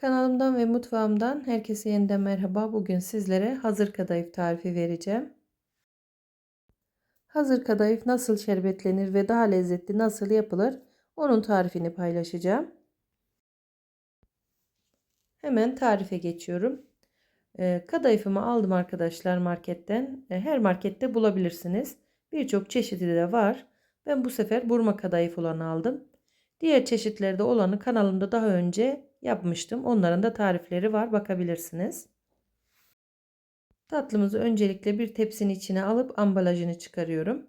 Kanalımdan ve mutfağımdan herkese yeniden merhaba. Bugün sizlere hazır kadayıf tarifi vereceğim. Hazır kadayıf nasıl şerbetlenir ve daha lezzetli nasıl yapılır onun tarifini paylaşacağım. Hemen tarife geçiyorum. Ee, kadayıfımı aldım arkadaşlar marketten. Ee, her markette bulabilirsiniz. Birçok çeşidi de var. Ben bu sefer burma kadayıf olanı aldım. Diğer çeşitlerde olanı kanalımda daha önce yapmıştım. Onların da tarifleri var. Bakabilirsiniz. Tatlımızı öncelikle bir tepsinin içine alıp ambalajını çıkarıyorum.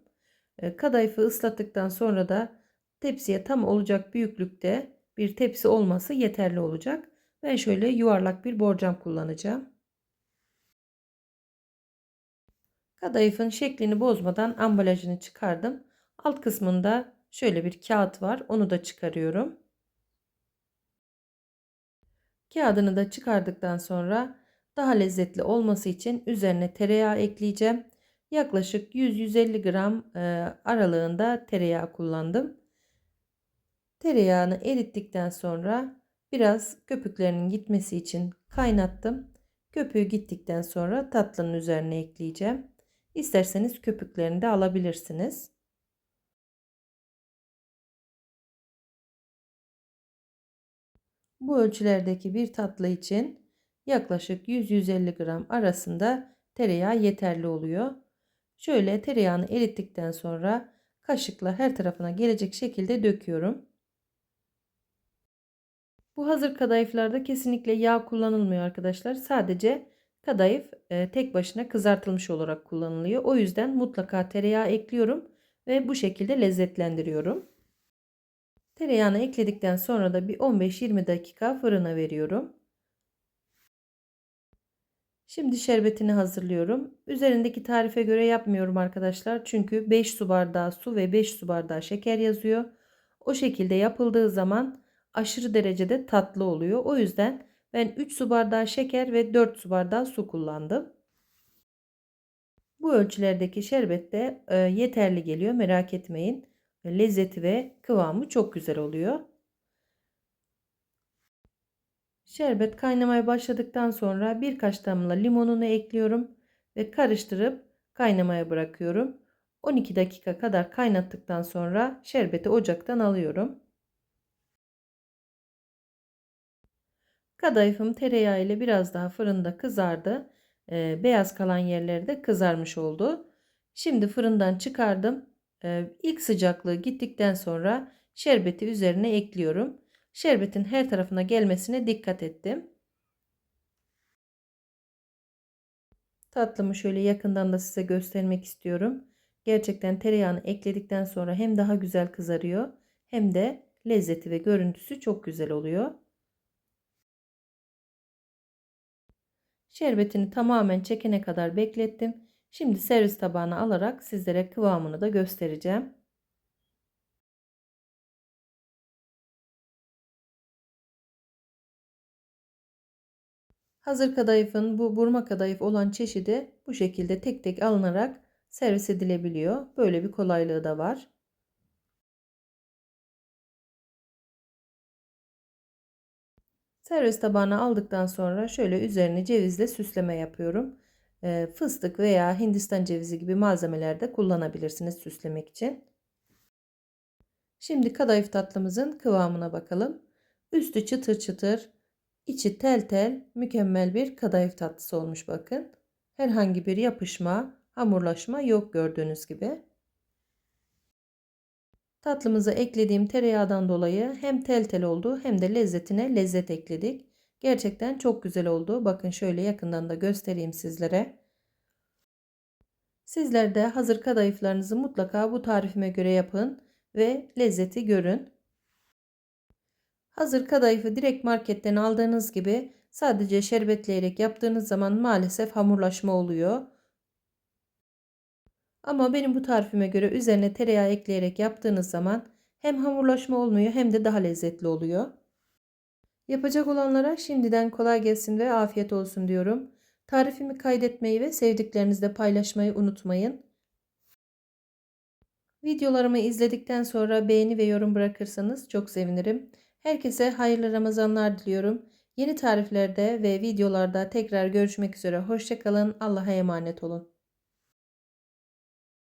Ee, kadayıfı ıslattıktan sonra da tepsiye tam olacak büyüklükte bir tepsi olması yeterli olacak. Ben şöyle yuvarlak bir borcam kullanacağım. Kadayıfın şeklini bozmadan ambalajını çıkardım. Alt kısmında şöyle bir kağıt var. Onu da çıkarıyorum. Kağıdını da çıkardıktan sonra daha lezzetli olması için üzerine tereyağı ekleyeceğim. Yaklaşık 100-150 gram e, aralığında tereyağı kullandım. Tereyağını erittikten sonra biraz köpüklerinin gitmesi için kaynattım. Köpüğü gittikten sonra tatlının üzerine ekleyeceğim. İsterseniz köpüklerini de alabilirsiniz. Bu ölçülerdeki bir tatlı için yaklaşık 100-150 gram arasında tereyağı yeterli oluyor. Şöyle tereyağını erittikten sonra kaşıkla her tarafına gelecek şekilde döküyorum. Bu hazır kadayıflarda kesinlikle yağ kullanılmıyor arkadaşlar. Sadece kadayıf e, tek başına kızartılmış olarak kullanılıyor. O yüzden mutlaka tereyağı ekliyorum ve bu şekilde lezzetlendiriyorum. Tereyağını ekledikten sonra da bir 15-20 dakika fırına veriyorum. Şimdi şerbetini hazırlıyorum. Üzerindeki tarife göre yapmıyorum arkadaşlar. Çünkü 5 su bardağı su ve 5 su bardağı şeker yazıyor. O şekilde yapıldığı zaman aşırı derecede tatlı oluyor. O yüzden ben 3 su bardağı şeker ve 4 su bardağı su kullandım. Bu ölçülerdeki şerbet de e, yeterli geliyor merak etmeyin lezzeti ve kıvamı çok güzel oluyor. Şerbet kaynamaya başladıktan sonra birkaç damla limonunu ekliyorum ve karıştırıp kaynamaya bırakıyorum. 12 dakika kadar kaynattıktan sonra şerbeti ocaktan alıyorum. Kadayıfım tereyağı ile biraz daha fırında kızardı. Ee, beyaz kalan yerleri de kızarmış oldu. Şimdi fırından çıkardım. Ee, ilk sıcaklığı gittikten sonra şerbeti üzerine ekliyorum. Şerbetin her tarafına gelmesine dikkat ettim. Tatlımı şöyle yakından da size göstermek istiyorum. Gerçekten tereyağını ekledikten sonra hem daha güzel kızarıyor hem de lezzeti ve görüntüsü çok güzel oluyor. Şerbetini tamamen çekene kadar beklettim. Şimdi servis tabağına alarak sizlere kıvamını da göstereceğim. Hazır kadayıfın bu burma kadayıf olan çeşidi bu şekilde tek tek alınarak servis edilebiliyor. Böyle bir kolaylığı da var. Servis tabağına aldıktan sonra şöyle üzerine cevizle süsleme yapıyorum fıstık veya hindistan cevizi gibi malzemeler de kullanabilirsiniz süslemek için. Şimdi kadayıf tatlımızın kıvamına bakalım. Üstü çıtır çıtır, içi tel tel mükemmel bir kadayıf tatlısı olmuş bakın. Herhangi bir yapışma, hamurlaşma yok gördüğünüz gibi. Tatlımıza eklediğim tereyağından dolayı hem tel tel oldu hem de lezzetine lezzet ekledik. Gerçekten çok güzel oldu. Bakın şöyle yakından da göstereyim sizlere. Sizler de hazır kadayıflarınızı mutlaka bu tarifime göre yapın ve lezzeti görün. Hazır kadayıfı direkt marketten aldığınız gibi sadece şerbetleyerek yaptığınız zaman maalesef hamurlaşma oluyor. Ama benim bu tarifime göre üzerine tereyağı ekleyerek yaptığınız zaman hem hamurlaşma olmuyor hem de daha lezzetli oluyor. Yapacak olanlara şimdiden kolay gelsin ve afiyet olsun diyorum. Tarifimi kaydetmeyi ve sevdiklerinizle paylaşmayı unutmayın. Videolarımı izledikten sonra beğeni ve yorum bırakırsanız çok sevinirim. Herkese hayırlı Ramazanlar diliyorum. Yeni tariflerde ve videolarda tekrar görüşmek üzere. Hoşçakalın. Allah'a emanet olun.